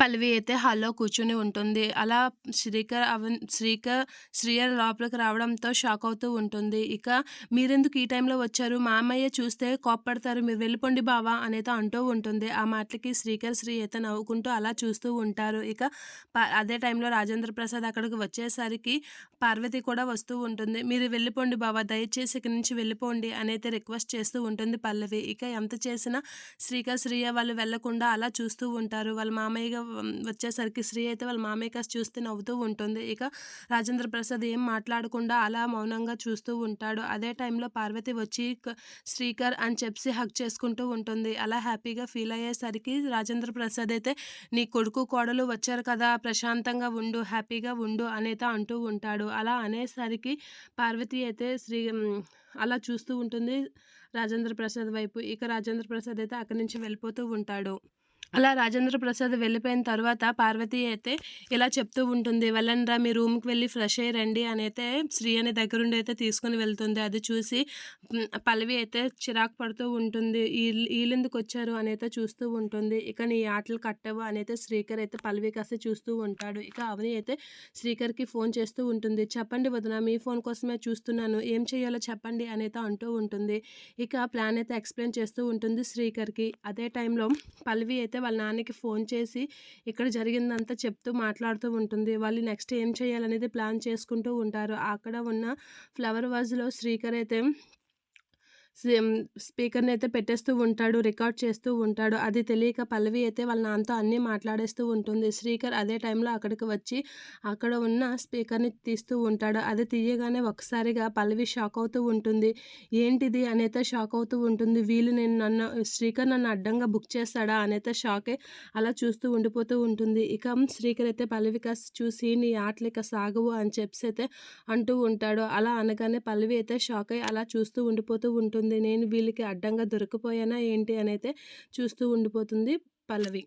పల్లవి అయితే హాల్లో కూర్చొని ఉంటుంది. అలా శ్రీకర్ అవన్ శ్రీకర్ శ్రీయర్ లోపలికి రావడంతో షాక్ అవుతూ ఉంటుంది. ఇక మీరెందుకు ఈ టైంలో వచ్చారు? మామయ్య చూస్తే కోప్పడతారు. మీరు వెళ్ళిపోండి బావా అనేది అంటూ ఉంటుంది. ఆ మాటలకి శ్రీకర్, శ్రీ అయితే నవ్వుకుంటూ అలా చూస్తూ ఉంటారు. ఇక ప అదే టైంలో రాజేంద్ర ప్రసాద్ అక్కడికి వచ్చేసరికి పార్వతి కూడా వస్తూ ఉంటుంది. మీరు వెళ్ళిపోండి బావా దయచేసి ఇక్కడి నుంచి వెళ్ళిపోండి అనేది రిక్వెస్ట్ చేస్తూ ఉంటుంది పల్లవి. ఇక ఎంత చేసినా శ్రీకర్, శ్రీయ వాళ్ళు వెళ్ళకుండా అలా చూస్తూ ఉంటారు. వాళ్ళ మామయ్య ఇక వచ్చేసరికి శ్రీ అయితే వాళ్ళ మామయ్య కాస్త చూస్తే నవ్వుతూ ఉంటుంది. ఇక రాజేంద్ర ప్రసాద్ ఏం మాట్లాడకుండా అలా మౌనంగా చూస్తూ ఉంటాడు. అదే టైంలో పార్వతి వచ్చి శ్రీకర్ అని చెప్పి హక్ చేసుకుంటూ ఉంటుంది. అలా హ్యాపీగా ఫీల్ అయ్యేసరికి రాజేంద్ర ప్రసాద్ అయితే నీ కొడుకు, కోడలు వచ్చారు కదా! ప్రశాంతంగా ఉండు, హ్యాపీగా ఉండు అనేది అంటూ ఉంటాడు. అలా అనేసరికి పార్వతి అయితే శ్రీ అలా చూస్తూ ఉంటుంది రాజేంద్ర ప్రసాద్ వైపు. ఇక రాజేంద్ర ప్రసాద్ అయితే అక్కడి నుంచి వెళ్ళిపోతూ ఉంటాడు. అలా రాజేంద్ర ప్రసాద్ వెళ్ళిపోయిన తర్వాత పార్వతి అయితే ఇలా చెప్తూ ఉంటుంది. వెళ్ళండ్రా మీ రూమ్‌కి వెళ్ళి ఫ్రెష్ అయ్యి రండి అని అయితే శ్రీ అనే దగ్గరుండి అయితే తీసుకొని వెళ్తుంది. అది చూసి పల్లవి అయితే చిరాకు పడుతూ ఉంటుంది. వీళ్ళెందుకు వచ్చారు అని అయితే చూస్తూ ఉంటుంది. ఇక నీ ఆటలు కట్టవు అనైతే శ్రీకర్ అయితే పల్లవి కాస్త చూస్తూ ఉంటాడు. ఇక అవని అయితే శ్రీకర్‌కి ఫోన్ చేస్తూ ఉంటుంది. చెప్పండి వదిన మీ ఫోన్ కోసమే చూస్తున్నాను. ఏం చేయాలో చెప్పండి అని అయితే అంటూ ఉంటుంది. ఇక ప్లాన్ అయితే ఎక్స్‌ప్లెయిన్ చేస్తూ ఉంటుంది శ్రీకర్‌కి. అదే టైంలో పల్లవి అయితే వాళ్ళ నాన్నకి ఫోన్ చేసి ఇక్కడ జరిగిందంతా చెప్తూ మాట్లాడుతూ ఉంటుంది. వాళ్ళు నెక్స్ట్ ఏం చేయాలనేది ప్లాన్ చేసుకుంటూ ఉంటారు. అక్కడ ఉన్న ఫ్లవర్ వాజ్‌లో శ్రీకర్ అయితే స్పీకర్‌ని అయితే పెట్టేస్తూ ఉంటాడు. రికార్డ్ చేస్తూ ఉంటాడు. అది తెలియక పల్లవి అయితే వాళ్ళ నాన్నతో అన్నీ మాట్లాడేస్తూ ఉంటుంది. శ్రీకర్ అదే టైంలో అక్కడికి వచ్చి అక్కడ ఉన్న స్పీకర్‌ని తీస్తూ ఉంటాడు. అది తీయగానే ఒకసారిగా పల్లవి షాక్ అవుతూ ఉంటుంది. ఏంటిది అనైతే షాక్ అవుతూ ఉంటుంది. వీళ్ళు నేను నన్ను శ్రీకర్ నన్ను అడ్డంగా బుక్ చేస్తాడా అనైతే షాకే అలా చూస్తూ ఉండిపోతూ ఉంటుంది. ఇక శ్రీకర్ అయితే పల్లవి కాస్త చూసి నీ ఆటలు ఇక సాగవు అని చెప్పి అయితే అంటూ ఉంటాడు. అలా అనగానే పల్లవి అయితే షాక్ అయ్యి అలా చూస్తూ ఉండిపోతూ ఉంటుంది. నేను వీళ్ళకి అడ్డంగా దొరికిపోయానా ఏంటి అనైతే చూస్తూ ఉండిపోతుంది పల్లవి.